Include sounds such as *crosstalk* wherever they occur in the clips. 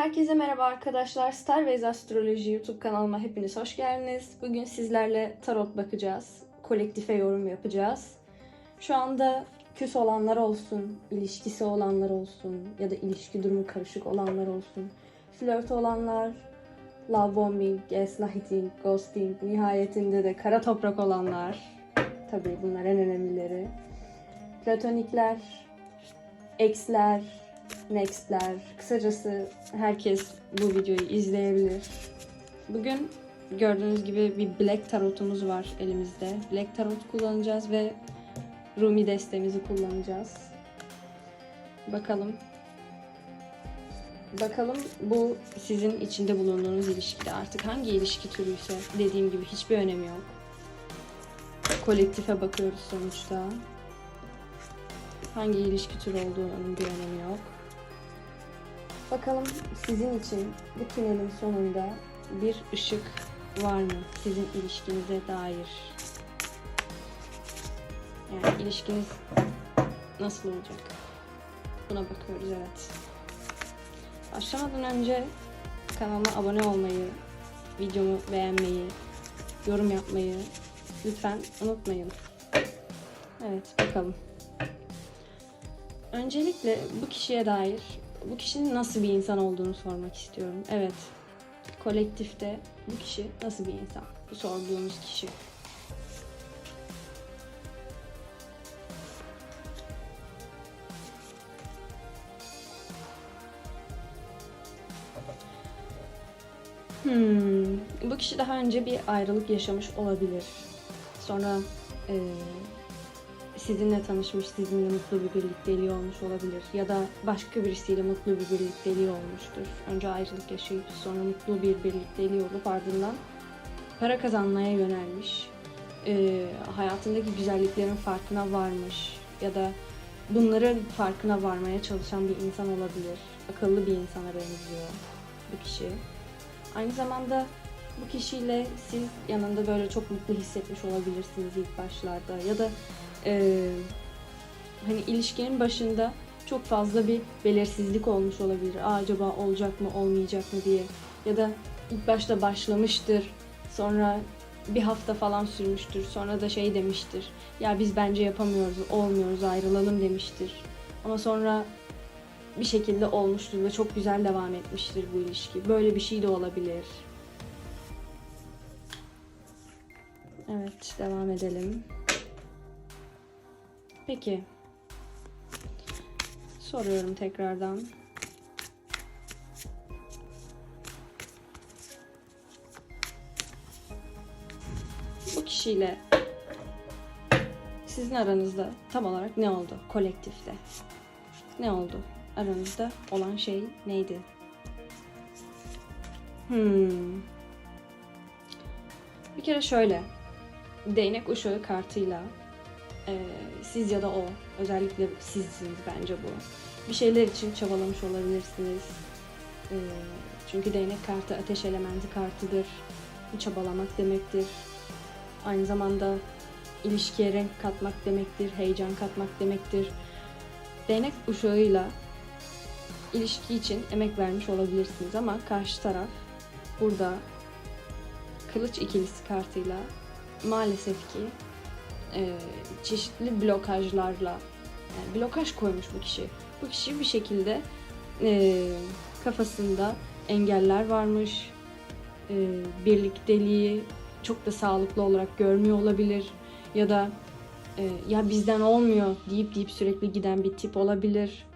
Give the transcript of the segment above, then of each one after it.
Herkese merhaba arkadaşlar. Starways Astroloji YouTube kanalıma hepiniz hoş geldiniz. Bugün sizlerle tarot bakacağız. Kolektife yorum yapacağız. Şu anda küs olanlar olsun, ilişkisi olanlar olsun ya da ilişki durumu karışık olanlar olsun. Flört olanlar, love bombing, gaslighting, ghosting, nihayetinde de kara toprak olanlar. Tabii bunlar en önemlileri. Platonikler, ex'ler, next'ler. Kısacası herkes bu videoyu izleyebilir. Bugün gördüğünüz gibi bir Black Tarot'umuz var elimizde. Black Tarot kullanacağız ve Rumi destemizi kullanacağız. Bakalım. Bakalım bu sizin içinde bulunduğunuz ilişkide artık hangi ilişki türüyse dediğim gibi hiçbir önemi yok. Kolektife bakıyoruz sonuçta. Hangi ilişki türü olduğunun bir önemi yok. Bakalım sizin için bu tünelin sonunda bir ışık var mı sizin ilişkinize dair? Yani ilişkiniz nasıl olacak? Buna bakıyoruz evet. Başlamadan önce kanalıma abone olmayı, videomu beğenmeyi, yorum yapmayı lütfen unutmayın. Evet bakalım. Öncelikle bu kişiye dair bu kişinin nasıl bir insan olduğunu sormak istiyorum. Evet. Kolektifte bu kişi nasıl bir insan? Bu sorduğumuz kişi. Hmm. Bu kişi daha önce bir ayrılık yaşamış olabilir. Sonra eee sizinle tanışmış, sizinle mutlu bir birlikteliği olmuş olabilir. Ya da başka birisiyle mutlu bir birlikteliği olmuştur. Önce ayrılık yaşayıp sonra mutlu bir birlikteliği olup ardından para kazanmaya yönelmiş. Ee, hayatındaki güzelliklerin farkına varmış. Ya da bunların farkına varmaya çalışan bir insan olabilir. Akıllı bir insana benziyor bu kişi. Aynı zamanda bu kişiyle siz yanında böyle çok mutlu hissetmiş olabilirsiniz ilk başlarda. Ya da e, hani ilişkinin başında çok fazla bir belirsizlik olmuş olabilir. Aa, acaba olacak mı olmayacak mı diye. Ya da ilk başta başlamıştır. Sonra bir hafta falan sürmüştür. Sonra da şey demiştir. Ya biz bence yapamıyoruz, olmuyoruz, ayrılalım demiştir. Ama sonra bir şekilde olmuştur ve çok güzel devam etmiştir bu ilişki. Böyle bir şey de olabilir. Evet, devam edelim. Peki. Soruyorum tekrardan. Bu kişiyle sizin aranızda tam olarak ne oldu kolektifte? Ne oldu? Aranızda olan şey neydi? Hmm. Bir kere şöyle. Değnek uşağı kartıyla e, siz ya da o, özellikle sizsiniz bence bu. Bir şeyler için çabalamış olabilirsiniz. E, çünkü değnek kartı ateş elementi kartıdır. Çabalamak demektir. Aynı zamanda ilişkiye renk katmak demektir, heyecan katmak demektir. Değnek uşağıyla ilişki için emek vermiş olabilirsiniz ama karşı taraf burada kılıç ikilisi kartıyla maalesef ki e, çeşitli blokajlarla yani blokaj koymuş bu kişi. Bu kişi bir şekilde e, kafasında engeller varmış. E, birlikteliği çok da sağlıklı olarak görmüyor olabilir. Ya da e, ya bizden olmuyor deyip deyip sürekli giden bir tip olabilir.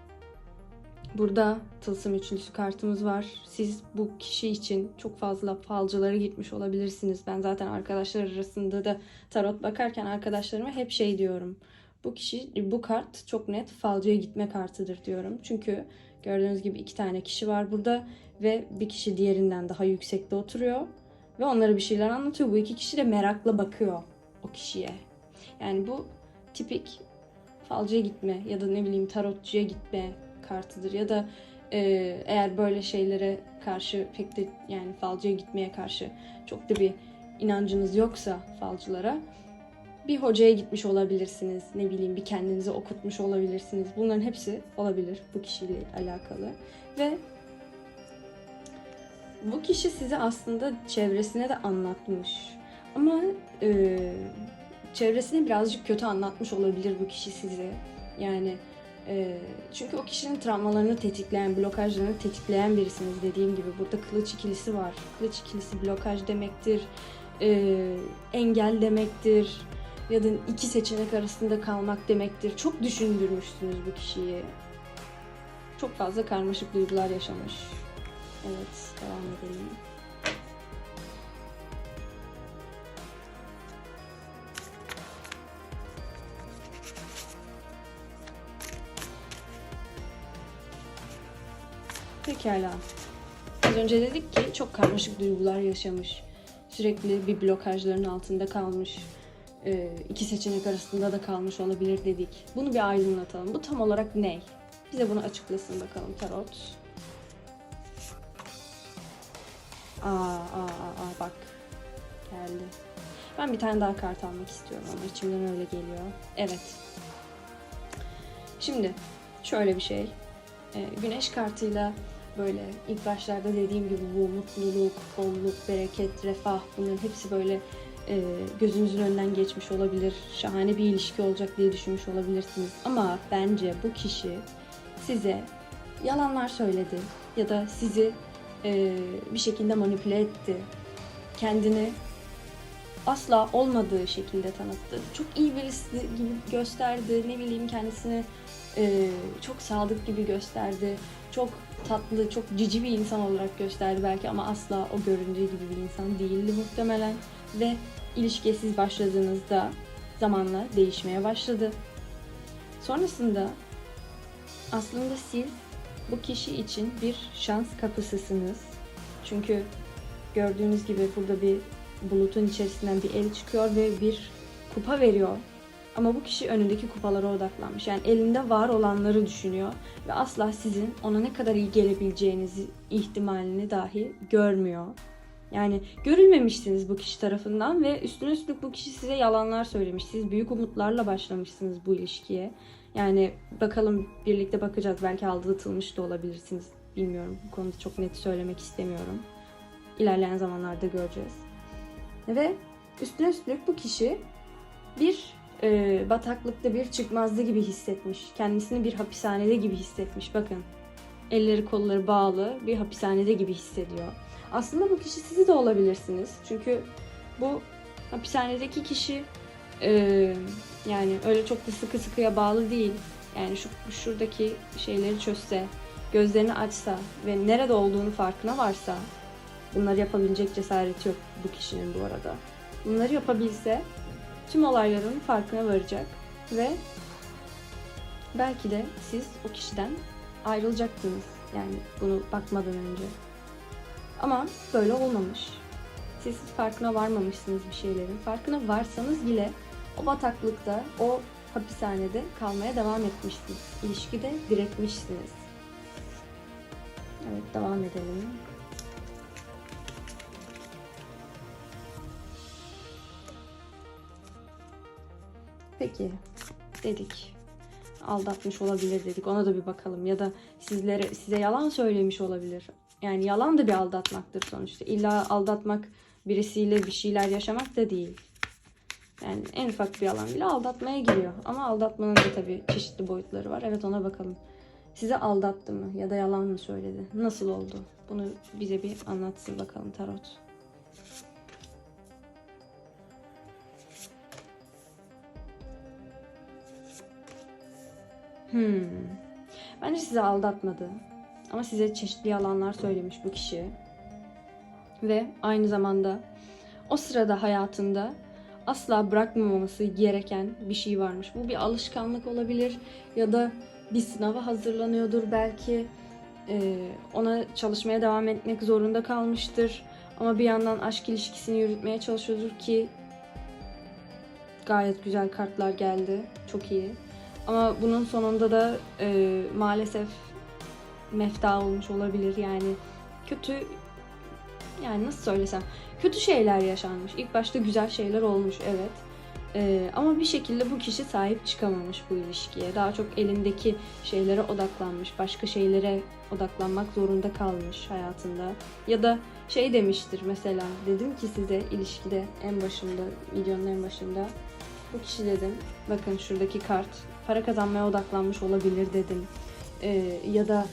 Burada tılsım üçlüsü kartımız var. Siz bu kişi için çok fazla falcılara gitmiş olabilirsiniz. Ben zaten arkadaşlar arasında da tarot bakarken arkadaşlarıma hep şey diyorum. Bu kişi, bu kart çok net falcıya gitme kartıdır diyorum. Çünkü gördüğünüz gibi iki tane kişi var burada ve bir kişi diğerinden daha yüksekte oturuyor ve onlara bir şeyler anlatıyor. Bu iki kişi de merakla bakıyor o kişiye. Yani bu tipik falcıya gitme ya da ne bileyim tarotçuya gitme kartıdır ya da e, eğer böyle şeylere karşı pek de yani falcıya gitmeye karşı çok da bir inancınız yoksa falcılara bir hocaya gitmiş olabilirsiniz. Ne bileyim bir kendinizi okutmuş olabilirsiniz. Bunların hepsi olabilir bu kişiyle alakalı. Ve bu kişi size aslında çevresine de anlatmış. Ama e, çevresine birazcık kötü anlatmış olabilir bu kişi size. Yani e, çünkü o kişinin travmalarını tetikleyen, blokajlarını tetikleyen birisiniz dediğim gibi. Burada kılıç ikilisi var. Kılıç ikilisi blokaj demektir, e, engel demektir ya da iki seçenek arasında kalmak demektir. Çok düşündürmüşsünüz bu kişiyi. Çok fazla karmaşık duygular yaşamış. Evet, devam edelim. Pekala. Az önce dedik ki çok karmaşık duygular yaşamış. Sürekli bir blokajların altında kalmış. Ee, iki seçenek arasında da kalmış olabilir dedik. Bunu bir aydınlatalım. Bu tam olarak ne? Bize bunu açıklasın bakalım tarot. Aa, aa, aa, bak. Geldi. Ben bir tane daha kart almak istiyorum ama içimden öyle geliyor. Evet. Şimdi şöyle bir şey. Ee, güneş kartıyla böyle ilk başlarda dediğim gibi bu mutluluk, bolluk, bereket, refah bunların hepsi böyle e, gözünüzün önünden geçmiş olabilir. Şahane bir ilişki olacak diye düşünmüş olabilirsiniz. Ama bence bu kişi size yalanlar söyledi ya da sizi e, bir şekilde manipüle etti. Kendini asla olmadığı şekilde tanıttı. Çok iyi birisi gibi gösterdi. Ne bileyim kendisini e, çok sadık gibi gösterdi. Çok tatlı, çok cici bir insan olarak gösterdi belki ama asla o göründüğü gibi bir insan değildi muhtemelen. Ve ilişkiye başladığınızda zamanla değişmeye başladı. Sonrasında aslında siz bu kişi için bir şans kapısısınız. Çünkü gördüğünüz gibi burada bir bulutun içerisinden bir el çıkıyor ve bir kupa veriyor. Ama bu kişi önündeki kupalara odaklanmış. Yani elinde var olanları düşünüyor ve asla sizin ona ne kadar iyi gelebileceğinizi ihtimalini dahi görmüyor. Yani görülmemişsiniz bu kişi tarafından ve üstüne üstlük bu kişi size yalanlar söylemiş. Siz büyük umutlarla başlamışsınız bu ilişkiye. Yani bakalım birlikte bakacağız. Belki aldatılmış da olabilirsiniz. Bilmiyorum. Bu konuda çok net söylemek istemiyorum. İlerleyen zamanlarda göreceğiz. Ve üstüne üstlük bu kişi bir e, bataklıkta bir çıkmazdı gibi hissetmiş. Kendisini bir hapishanede gibi hissetmiş. Bakın elleri kolları bağlı bir hapishanede gibi hissediyor. Aslında bu kişi sizi de olabilirsiniz. Çünkü bu hapishanedeki kişi e, yani öyle çok da sıkı sıkıya bağlı değil. Yani şu şuradaki şeyleri çözse, gözlerini açsa ve nerede olduğunu farkına varsa bunları yapabilecek cesareti yok bu kişinin bu arada. Bunları yapabilse tüm olayların farkına varacak ve belki de siz o kişiden ayrılacaktınız. Yani bunu bakmadan önce. Ama böyle olmamış. Siz farkına varmamışsınız bir şeylerin. Farkına varsanız bile o bataklıkta, o hapishanede kalmaya devam etmişsiniz. İlişkide diretmişsiniz. Evet, devam edelim. Peki, dedik. Aldatmış olabilir dedik. Ona da bir bakalım. Ya da sizlere size yalan söylemiş olabilir. Yani yalan da bir aldatmaktır sonuçta. İlla aldatmak birisiyle bir şeyler yaşamak da değil. Yani en ufak bir yalan bile aldatmaya giriyor. Ama aldatmanın da tabii çeşitli boyutları var. Evet ona bakalım. Size aldattı mı ya da yalan mı söyledi? Nasıl oldu? Bunu bize bir anlatsın bakalım tarot. Hmm. Bence sizi aldatmadı. Ama size çeşitli yalanlar söylemiş bu kişi. Ve aynı zamanda o sırada hayatında asla bırakmamaması gereken bir şey varmış. Bu bir alışkanlık olabilir ya da bir sınava hazırlanıyordur belki. Ee, ona çalışmaya devam etmek zorunda kalmıştır. Ama bir yandan aşk ilişkisini yürütmeye çalışıyordur ki gayet güzel kartlar geldi. Çok iyi. Ama bunun sonunda da e, maalesef mefta olmuş olabilir. Yani kötü yani nasıl söylesem kötü şeyler yaşanmış. İlk başta güzel şeyler olmuş evet. Ee, ama bir şekilde bu kişi sahip çıkamamış bu ilişkiye. Daha çok elindeki şeylere odaklanmış, başka şeylere odaklanmak zorunda kalmış hayatında. Ya da şey demiştir mesela, dedim ki size ilişkide en başında, videonun en başında bu kişi dedim, bakın şuradaki kart, para kazanmaya odaklanmış olabilir dedim. Ee, ya da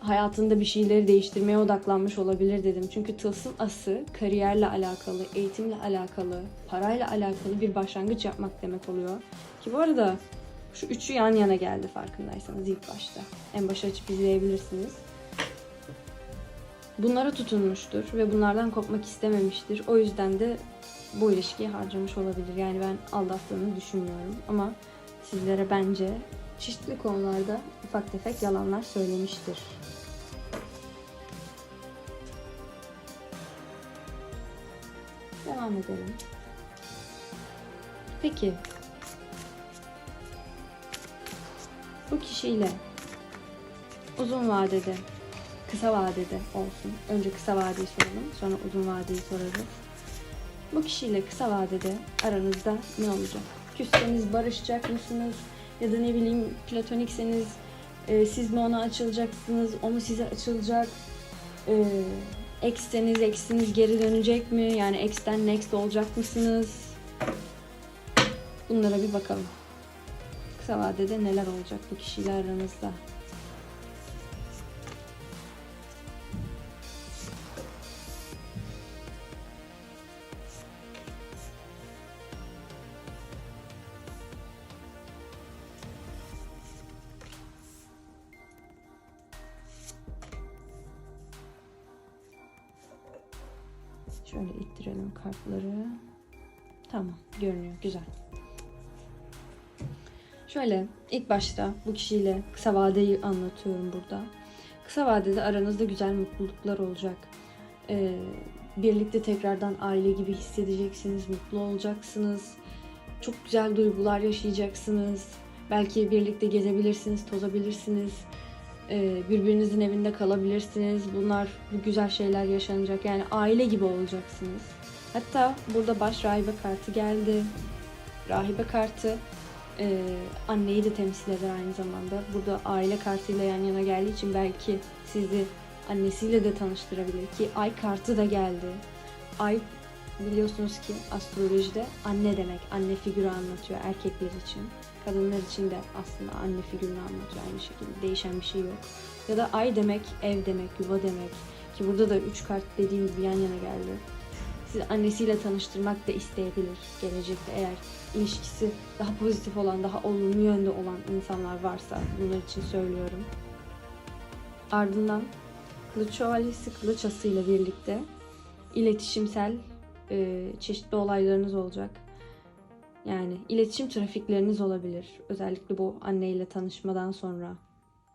hayatında bir şeyleri değiştirmeye odaklanmış olabilir dedim. Çünkü tılsım ası kariyerle alakalı, eğitimle alakalı, parayla alakalı bir başlangıç yapmak demek oluyor. Ki bu arada şu üçü yan yana geldi farkındaysanız ilk başta. En başa açıp izleyebilirsiniz. Bunlara tutunmuştur ve bunlardan kopmak istememiştir. O yüzden de bu ilişkiyi harcamış olabilir. Yani ben aldattığını düşünmüyorum ama sizlere bence çeşitli konularda ufak tefek yalanlar söylemiştir. Devam edelim. Peki. Bu kişiyle uzun vadede, kısa vadede olsun. Önce kısa vadeyi soralım, sonra uzun vadeyi sorarız. Bu kişiyle kısa vadede aranızda ne olacak? Küsseniz barışacak mısınız? Ya da ne bileyim platonikseniz e, siz mi ona açılacaksınız, o mu size açılacak? E, Ekseniz eksiniz geri dönecek mi? Yani eksten next olacak mısınız? Bunlara bir bakalım. Kısa vadede neler olacak bu kişiyle aranızda? Başta bu kişiyle kısa vadeyi anlatıyorum burada. Kısa vadede aranızda güzel mutluluklar olacak. Ee, birlikte tekrardan aile gibi hissedeceksiniz, mutlu olacaksınız. Çok güzel duygular yaşayacaksınız. Belki birlikte gezebilirsiniz, tozabilirsiniz. Ee, birbirinizin evinde kalabilirsiniz. Bunlar bu güzel şeyler yaşanacak. Yani aile gibi olacaksınız. Hatta burada baş rahibe kartı geldi. Rahibe kartı e, anneyi de temsil eder aynı zamanda. Burada aile kartıyla yan yana geldiği için belki sizi annesiyle de tanıştırabilir ki ay kartı da geldi. Ay biliyorsunuz ki astrolojide anne demek. Anne figürü anlatıyor erkekler için. Kadınlar için de aslında anne figürünü anlatıyor aynı şekilde. Değişen bir şey yok. Ya da ay demek ev demek, yuva demek. Ki burada da üç kart dediğim gibi yan yana geldi. Sizi annesiyle tanıştırmak da isteyebilir gelecekte eğer ilişkisi daha pozitif olan, daha olumlu yönde olan insanlar varsa bunlar için söylüyorum. Ardından Kılıç Şövalyesi Kılıç Ası ile birlikte iletişimsel e, çeşitli olaylarınız olacak. Yani iletişim trafikleriniz olabilir. Özellikle bu anneyle tanışmadan sonra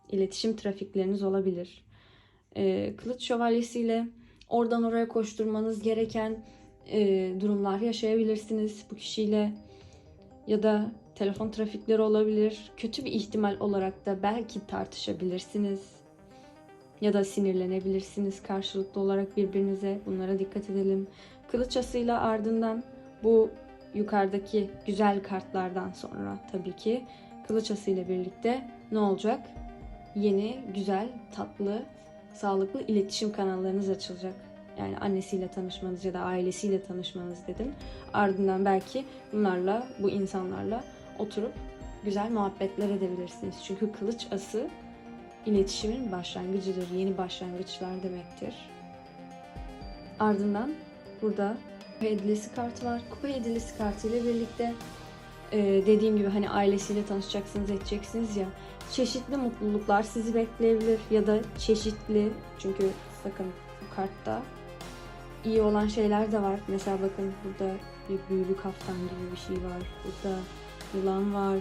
iletişim trafikleriniz olabilir. E, Kılıç Şövalyesi ile oradan oraya koşturmanız gereken e, durumlar yaşayabilirsiniz bu kişiyle ya da telefon trafikleri olabilir. Kötü bir ihtimal olarak da belki tartışabilirsiniz ya da sinirlenebilirsiniz karşılıklı olarak birbirinize. Bunlara dikkat edelim. Kılıç asıyla ardından bu yukarıdaki güzel kartlardan sonra tabii ki kılıç asıyla birlikte ne olacak? Yeni, güzel, tatlı, sağlıklı iletişim kanallarınız açılacak. Yani annesiyle tanışmanız ya da ailesiyle tanışmanız dedim. Ardından belki bunlarla, bu insanlarla oturup güzel muhabbetler edebilirsiniz. Çünkü kılıç ası iletişimin başlangıcıdır. Yeni başlangıçlar demektir. Ardından burada kupa hedilisi kartı var. Kupa hedilisi kartı ile birlikte dediğim gibi hani ailesiyle tanışacaksınız, edeceksiniz ya. Çeşitli mutluluklar sizi bekleyebilir ya da çeşitli çünkü bakın bu kartta iyi olan şeyler de var. Mesela bakın burada bir büyülü kaftan gibi bir şey var. Burada yılan var.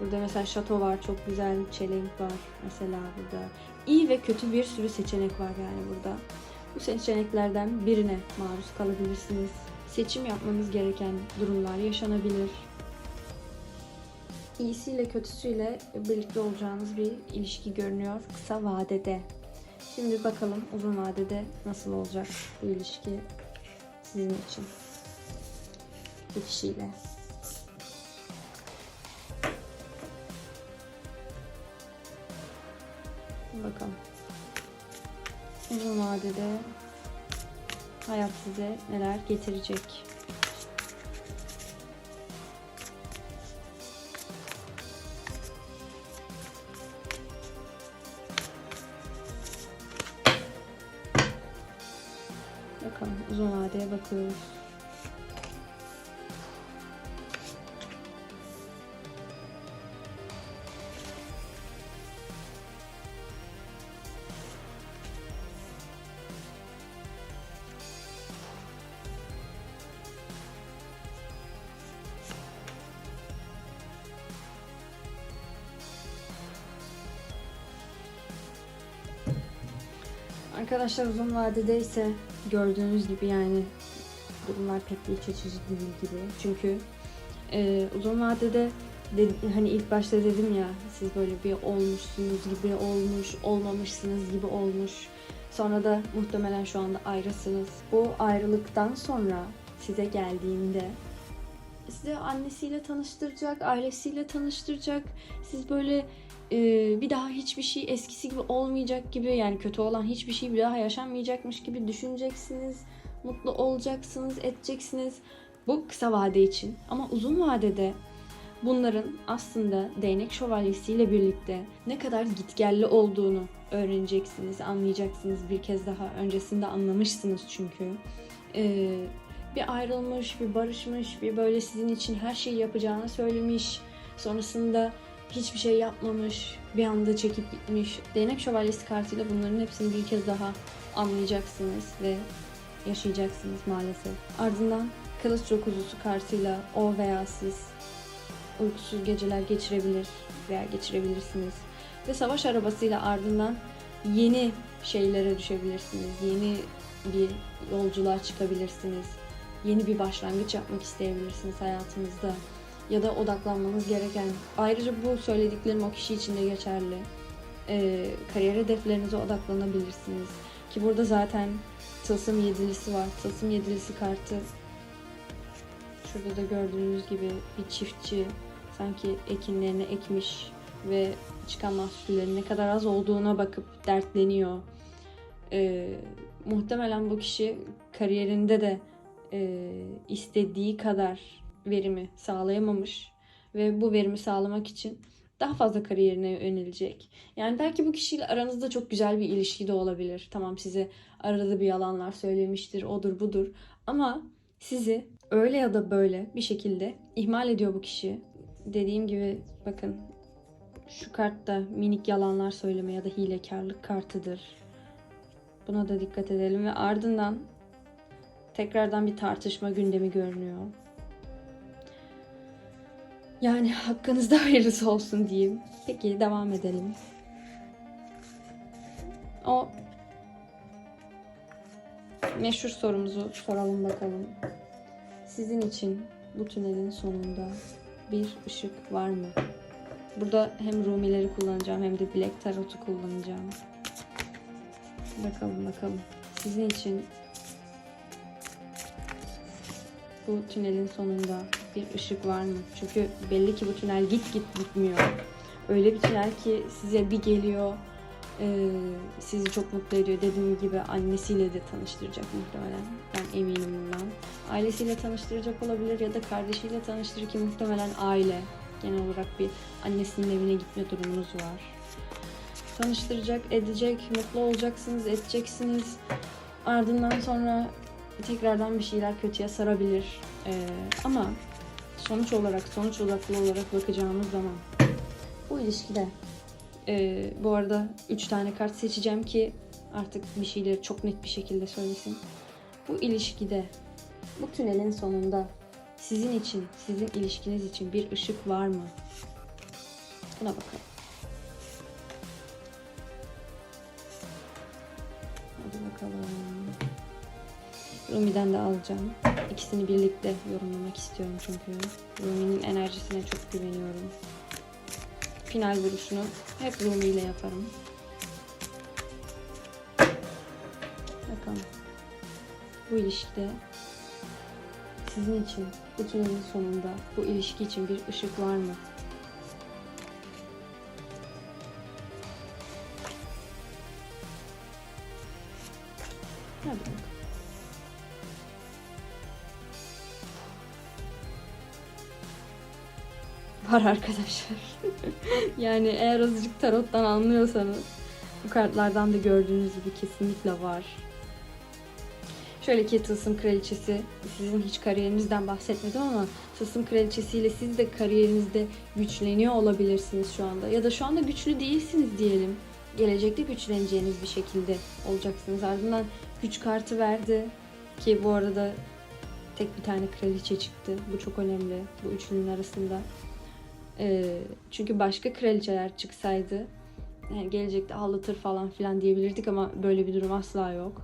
Burada mesela şato var. Çok güzel çelenk var. Mesela burada. iyi ve kötü bir sürü seçenek var yani burada. Bu seçeneklerden birine maruz kalabilirsiniz. Seçim yapmanız gereken durumlar yaşanabilir iyisiyle kötüsüyle birlikte olacağınız bir ilişki görünüyor kısa vadede. Şimdi bakalım uzun vadede nasıl olacak bu ilişki sizin için bu kişiyle. Bakalım. Uzun vadede hayat size neler getirecek. Bakıyoruz. Arkadaşlar uzun vadede ise gördüğünüz gibi yani durumlar pek de iç açıcı değil gibi. Çünkü e, uzun vadede de, hani ilk başta dedim ya siz böyle bir olmuşsunuz gibi olmuş, olmamışsınız gibi olmuş. Sonra da muhtemelen şu anda ayrısınız. Bu ayrılıktan sonra size geldiğinde size annesiyle tanıştıracak, ailesiyle tanıştıracak. Siz böyle e, bir daha hiçbir şey eskisi gibi olmayacak gibi yani kötü olan hiçbir şey bir daha yaşanmayacakmış gibi düşüneceksiniz. Mutlu olacaksınız, edeceksiniz. Bu kısa vade için. Ama uzun vadede bunların aslında değnek şövalyesiyle birlikte ne kadar gitgelli olduğunu öğreneceksiniz, anlayacaksınız bir kez daha. Öncesinde anlamışsınız çünkü. Ee, bir ayrılmış, bir barışmış, bir böyle sizin için her şeyi yapacağını söylemiş. Sonrasında hiçbir şey yapmamış, bir anda çekip gitmiş. Değnek şövalyesi kartıyla bunların hepsini bir kez daha anlayacaksınız ve yaşayacaksınız maalesef. Ardından kılıç dokuzusu kartıyla o veya siz uykusuz geceler geçirebilir veya geçirebilirsiniz. Ve savaş arabasıyla ardından yeni şeylere düşebilirsiniz. Yeni bir yolculuğa çıkabilirsiniz. Yeni bir başlangıç yapmak isteyebilirsiniz hayatınızda. Ya da odaklanmanız gereken. Ayrıca bu söylediklerim o kişi için de geçerli. Ee, kariyer hedeflerinize odaklanabilirsiniz. Ki burada zaten tılsım yedilisi var. Tılsım yedilisi kartı şurada da gördüğünüz gibi bir çiftçi sanki ekinlerini ekmiş ve çıkan mahsullerin ne kadar az olduğuna bakıp dertleniyor. Ee, muhtemelen bu kişi kariyerinde de e, istediği kadar verimi sağlayamamış ve bu verimi sağlamak için daha fazla kariyerine yönelecek. Yani belki bu kişiyle aranızda çok güzel bir ilişki de olabilir. Tamam size arada bir yalanlar söylemiştir, odur budur. Ama sizi öyle ya da böyle bir şekilde ihmal ediyor bu kişi. Dediğim gibi bakın şu kart da minik yalanlar söyleme ya da hilekarlık kartıdır. Buna da dikkat edelim ve ardından tekrardan bir tartışma gündemi görünüyor. Yani hakkınızda *laughs* hayırlısı olsun diyeyim. Peki devam edelim. O meşhur sorumuzu soralım bakalım. Sizin için bu tünelin sonunda bir ışık var mı? Burada hem Rumileri kullanacağım hem de Black Tarot'u kullanacağım. Bakalım bakalım. Sizin için bu tünelin sonunda bir ışık var mı? Çünkü belli ki bu tünel git git bitmiyor. Öyle bir tünel ki size bir geliyor, e, sizi çok mutlu ediyor. Dediğim gibi annesiyle de tanıştıracak muhtemelen. Ben eminim bundan. Ailesiyle tanıştıracak olabilir ya da kardeşiyle tanıştırır ki muhtemelen aile. Genel olarak bir annesinin evine gitme durumunuz var. Tanıştıracak, edecek, mutlu olacaksınız, edeceksiniz. Ardından sonra tekrardan bir şeyler kötüye sarabilir. Ee, ama sonuç olarak, sonuç odaklı olarak bakacağımız zaman bu ilişkide e, bu arada 3 tane kart seçeceğim ki artık bir şeyleri çok net bir şekilde söylesin. Bu ilişkide, bu tünelin sonunda sizin için, sizin ilişkiniz için bir ışık var mı? Buna bakalım. Hadi bakalım. Rumi'den de alacağım ikisini birlikte yorumlamak istiyorum çünkü. Rumi'nin enerjisine çok güveniyorum. Final vuruşunu hep Rumi ile yaparım. Bakalım. Bu ilişkide sizin için bu tünelin sonunda bu ilişki için bir ışık var mı? Hadi bakalım. Var arkadaşlar. *laughs* yani eğer azıcık tarottan anlıyorsanız bu kartlardan da gördüğünüz gibi kesinlikle var. Şöyle ki Tılsım Kraliçesi, sizin hiç kariyerinizden bahsetmedim ama Tılsım Kraliçesi ile siz de kariyerinizde güçleniyor olabilirsiniz şu anda. Ya da şu anda güçlü değilsiniz diyelim. Gelecekte güçleneceğiniz bir şekilde olacaksınız. Ardından güç kartı verdi ki bu arada tek bir tane kraliçe çıktı. Bu çok önemli bu üçlünün arasında. Ee, çünkü başka kraliçeler çıksaydı yani gelecekte aldatır falan filan diyebilirdik ama böyle bir durum asla yok.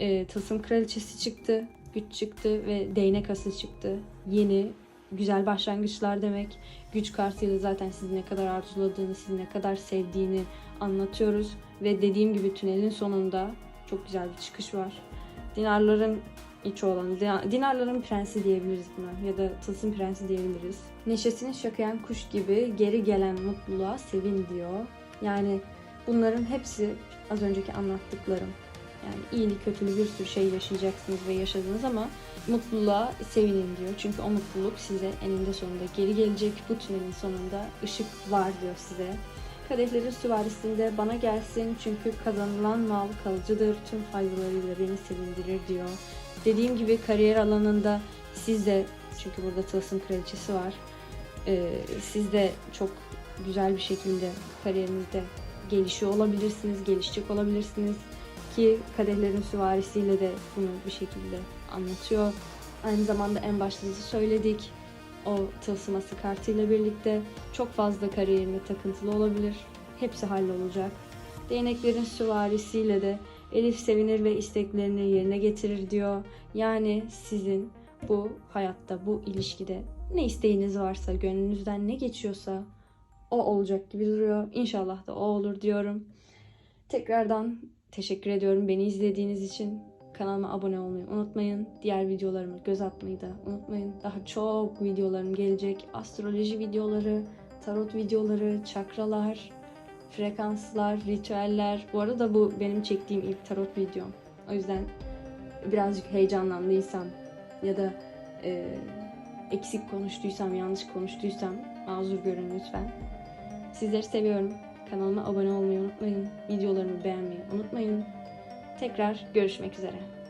Ee, Tılsım Kraliçesi çıktı, güç çıktı ve değnek ası çıktı. Yeni, güzel başlangıçlar demek. Güç kartıyla zaten sizi ne kadar arzuladığını, sizi ne kadar sevdiğini anlatıyoruz. Ve dediğim gibi tünelin sonunda çok güzel bir çıkış var. Dinarların içi olan, dina- dinarların prensi diyebiliriz buna ya da tılsım prensi diyebiliriz. Neşesini şakayan kuş gibi geri gelen mutluluğa sevin diyor. Yani bunların hepsi az önceki anlattıklarım. Yani iyili kötülü bir sürü şey yaşayacaksınız ve yaşadınız ama mutluluğa sevinin diyor. Çünkü o mutluluk size eninde sonunda geri gelecek. Bu tünelin sonunda ışık var diyor size. Kadehlerin süvarisinde bana gelsin çünkü kazanılan mal kalıcıdır. Tüm faydalarıyla beni sevindirir diyor. Dediğim gibi kariyer alanında siz de çünkü burada tılsım kraliçesi var. Ee, siz de çok güzel bir şekilde kariyerinizde gelişiyor olabilirsiniz, gelişecek olabilirsiniz ki kadehlerin süvarisiyle de bunu bir şekilde anlatıyor. Aynı zamanda en başta söyledik. O tılsıması kartıyla birlikte çok fazla kariyerine takıntılı olabilir. Hepsi hallolacak. Değneklerin süvarisiyle de Elif sevinir ve isteklerini yerine getirir diyor. Yani sizin bu hayatta, bu ilişkide ne isteğiniz varsa, gönlünüzden ne geçiyorsa o olacak gibi duruyor. İnşallah da o olur diyorum. Tekrardan teşekkür ediyorum beni izlediğiniz için. Kanalıma abone olmayı unutmayın. Diğer videolarımı göz atmayı da unutmayın. Daha çok videolarım gelecek. Astroloji videoları, tarot videoları, çakralar, frekanslar, ritüeller. Bu arada bu benim çektiğim ilk tarot videom. O yüzden birazcık heyecanlandıysam ya da e, eksik konuştuysam, yanlış konuştuysam mazur görün lütfen. Sizleri seviyorum. Kanalıma abone olmayı unutmayın. Videolarımı beğenmeyi unutmayın. Tekrar görüşmek üzere.